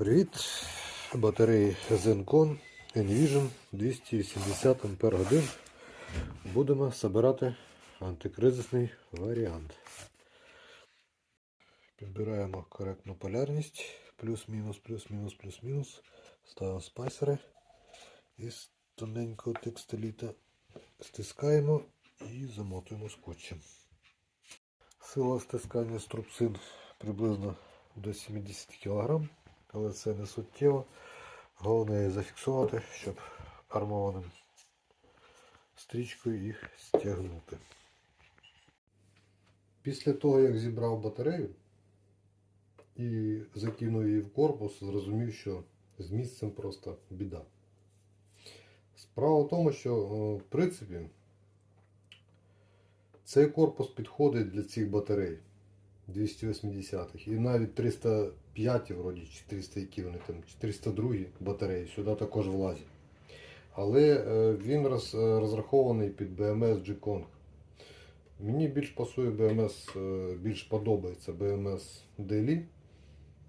Привіт! Батареї Zencon Envision 280 Ампер годин. Будемо збирати антикризисний варіант. Підбираємо коректну полярність. Плюс-мінус, плюс-мінус, плюс-мінус. Ставимо спайсери із тоненького текстиліта. Стискаємо і замотуємо скотчем. Сила стискання струбцин приблизно до 70 кг, але це не суттєво. Головне зафіксувати, щоб армованим стрічкою їх стягнути. Після того, як зібрав батарею і закинув її в корпус, зрозумів, що з місцем просто біда. Справа в тому, що в принципі цей корпус підходить для цих батарей 280-х. І навіть 305 вроді, чи 300 які вони там, 402 батареї сюди також влазять. Але е, він роз, е, розрахований під BMS G-Kong. Мені більш пасує BMS, е, більш подобається BMS Daily.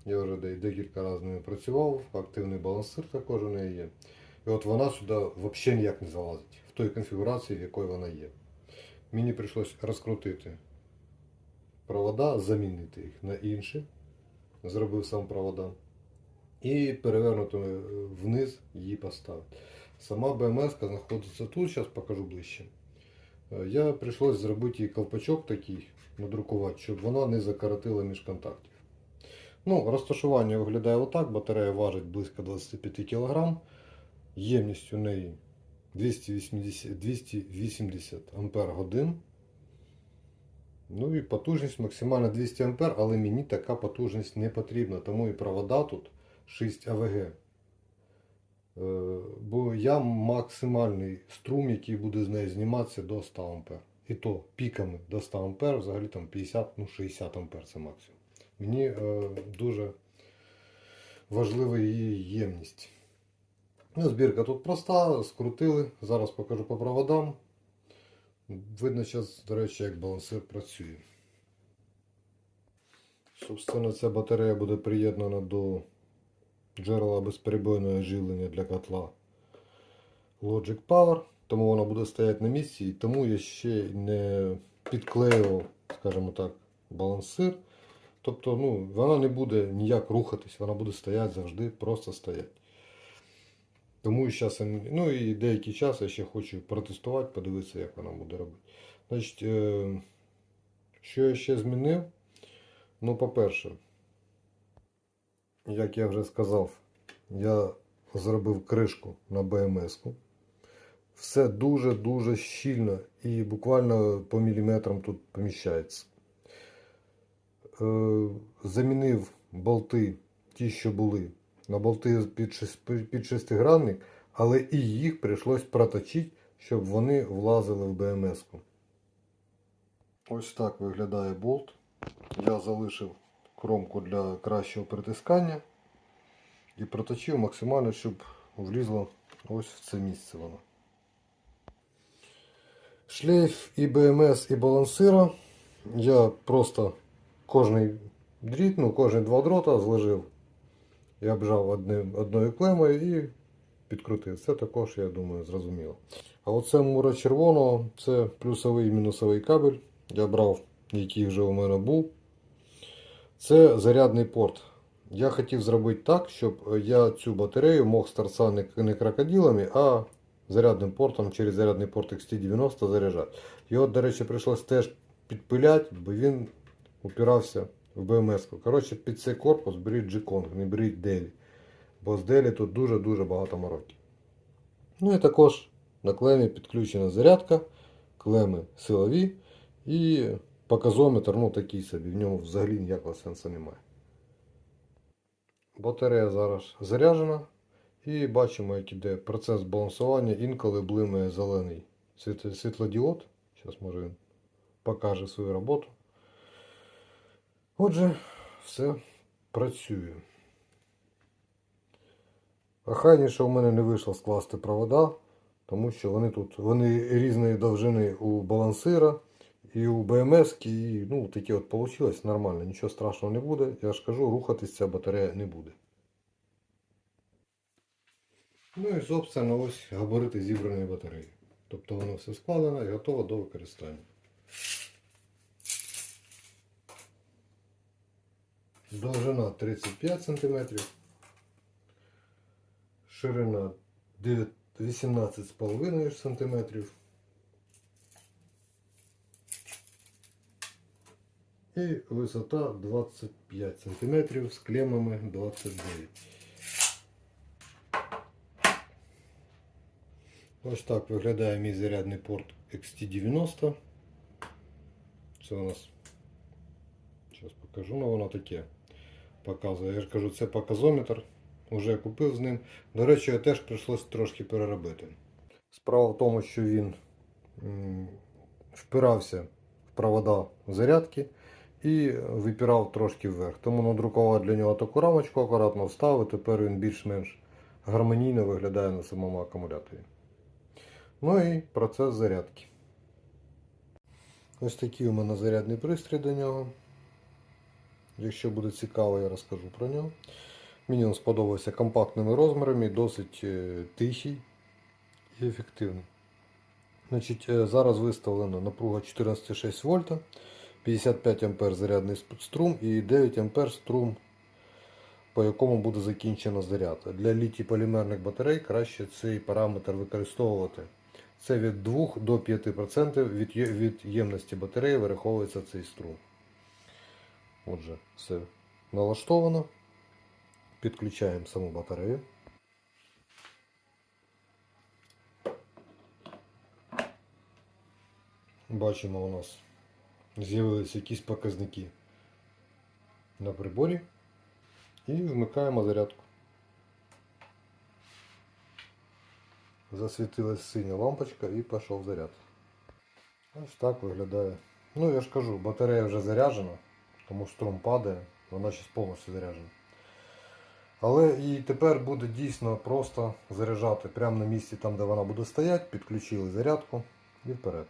Я вже декілька разів ними працював, активний балансир також у неї є. І от вона сюди взагалі ніяк не залазить в той конфігурації, в якій вона є. Мені прийшлось розкрутити провода, замінити їх на інші. Зробив сам провода. І перевернуто вниз її поставити. Сама БМС знаходиться тут, зараз покажу ближче. Е, Я прийшлось зробити їй ковпачок такий, надрукувати, щоб вона не закоротила між контактів. Ну, розташування виглядає отак. Батарея важить близько 25 кг. Ємність у неї 280, 280 ампер годин. Ну і потужність максимально 200 ампер, але мені така потужність не потрібна, тому і провода тут 6 АВГ. Е, Бо я максимальний струм, який буде з неї зніматися до 100 ампер. І то піками до 100 ампер, взагалі там 50, ну 60 ампер це максимум. Мені е, дуже важлива її ємність. Збірка тут проста, скрутили. Зараз покажу по проводам. Видно зараз, до речі, як балансир працює. Собственно, ця батарея буде приєднана до джерела безперебойного живлення для котла Logic Power. Тому вона буде стояти на місці і тому я ще не підклеював, скажімо так, балансир. Тобто ну, вона не буде ніяк рухатись, вона буде стояти завжди, просто стояти. Тому зараз, ну і деякий час я ще хочу протестувати, подивитися, як вона буде робити. Значить, е, що я ще змінив? Ну, по-перше, як я вже сказав, я зробив кришку на БМС-ку. Все дуже-дуже щільно і буквально по міліметрам тут поміщається. Е, замінив болти, ті, що були, на болти під, шестигранник, але і їх прийшлось проточити, щоб вони влазили в БМС-ку. Ось так виглядає болт. Я залишив кромку для кращого притискання і проточив максимально, щоб влізло ось в це місце воно. Шлейф і БМС, і балансира. Я просто кожний дріт, ну кожні два дрота зложив і обжав одним, одною клемою і підкрутив. Це також, я думаю, зрозуміло. А оце мура червоного, це плюсовий і мінусовий кабель. Я брав, який вже у мене був. Це зарядний порт. Я хотів зробити так, щоб я цю батарею мог з торца не, не крокодилами, а зарядним портом через зарядний порт XT90 заряджати. Його, до речі, прийшлось теж підпиляти, бо він упирався в БМС. -ку. Коротше, під цей корпус беріть G-Kong, не беріть Делі. Бо з Делі тут дуже-дуже багато мороки. Ну і також на клемі підключена зарядка, клеми силові і показометр, ну такий собі, в ньому взагалі ніякого сенсу немає. Батарея зараз заряджена. І бачимо, як іде процес балансування, інколи блимає зелений світлодіод. Зараз може він покаже свою роботу. Отже, все працює. Охайніше у мене не вийшло скласти провода, тому що вони тут вони різної довжини у балансира і у БМС, і ну, таке от вийшло нормально, нічого страшного не буде. Я ж кажу, рухатись ця батарея не буде. Ну і, собственно, ось габарити зібраної батареї. Тобто воно все складено і готово до використання. Довжина 35 см, ширина 18,5 см. І висота 25 см з клемами 29 Ось так виглядає мій зарядний порт XT90. Це у нас, зараз покажу, ну воно таке показує. Я ж кажу, це показометр. Уже купив з ним. До речі, теж прийшлося трошки переробити. Справа в тому, що він впирався в провода зарядки і випірав трошки вверх. Тому надрукував для нього таку рамочку, акуратно вставив. Тепер він більш-менш гармонійно виглядає на самому акумуляторі. Ну і процес зарядки. Ось такий у мене зарядний пристрій до нього. Якщо буде цікаво, я розкажу про нього. Мені він сподобався компактними розмірами, досить е, тихий і ефективний. Значить, е, Зараз виставлена напруга 14,6 вольта, 55 А зарядний струм і 9 А струм, по якому буде закінчена зарядка. Для літій полімерних батарей краще цей параметр використовувати. Це від 2 до 5% від ємності батареї вираховується цей струм. Отже, все налаштовано. Підключаємо саму батарею. Бачимо, у нас з'явилися якісь показники на приборі. І вмикаємо зарядку. Засвітилась синя лампочка і пішов заряд. Ось так виглядає. Ну я ж кажу, батарея вже заряджена, тому струм падає, вона зараз повністю заряджена. Але і тепер буде дійсно просто заряджати прямо на місці, там де вона буде стояти, підключили зарядку і вперед.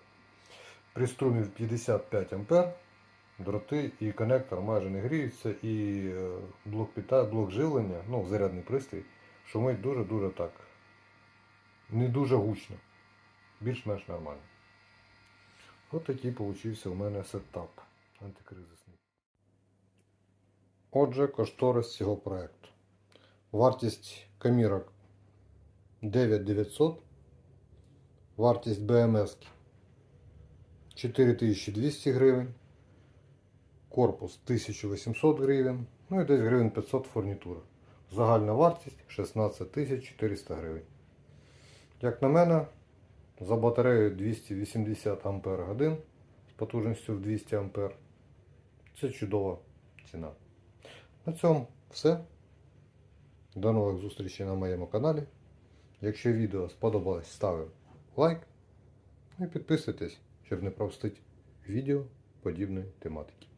При струмі в 55 А дроти і коннектор майже не гріються, і е, блок пита, блок живлення, ну, зарядний пристрій, шумить дуже-дуже так. Не дуже гучно. Більш-менш нормально. Ось такий получився у мене сетап антикризисний. Отже, кошторис цього проекту. Вартість камірок 9900. Вартість БМС 4200 гривень. Корпус 1800 гривень. Ну і десь гривень 500 фурнітура. Загальна вартість 16 400 гривень. Як на мене, за батарею 280 Ампер годин з потужністю в 200 Ампер. Це чудова ціна. На цьому все. До нових зустрічей на моєму каналі. Якщо відео сподобалось, ставимо лайк і підписуйтесь, щоб не пропустити відео подібної тематики.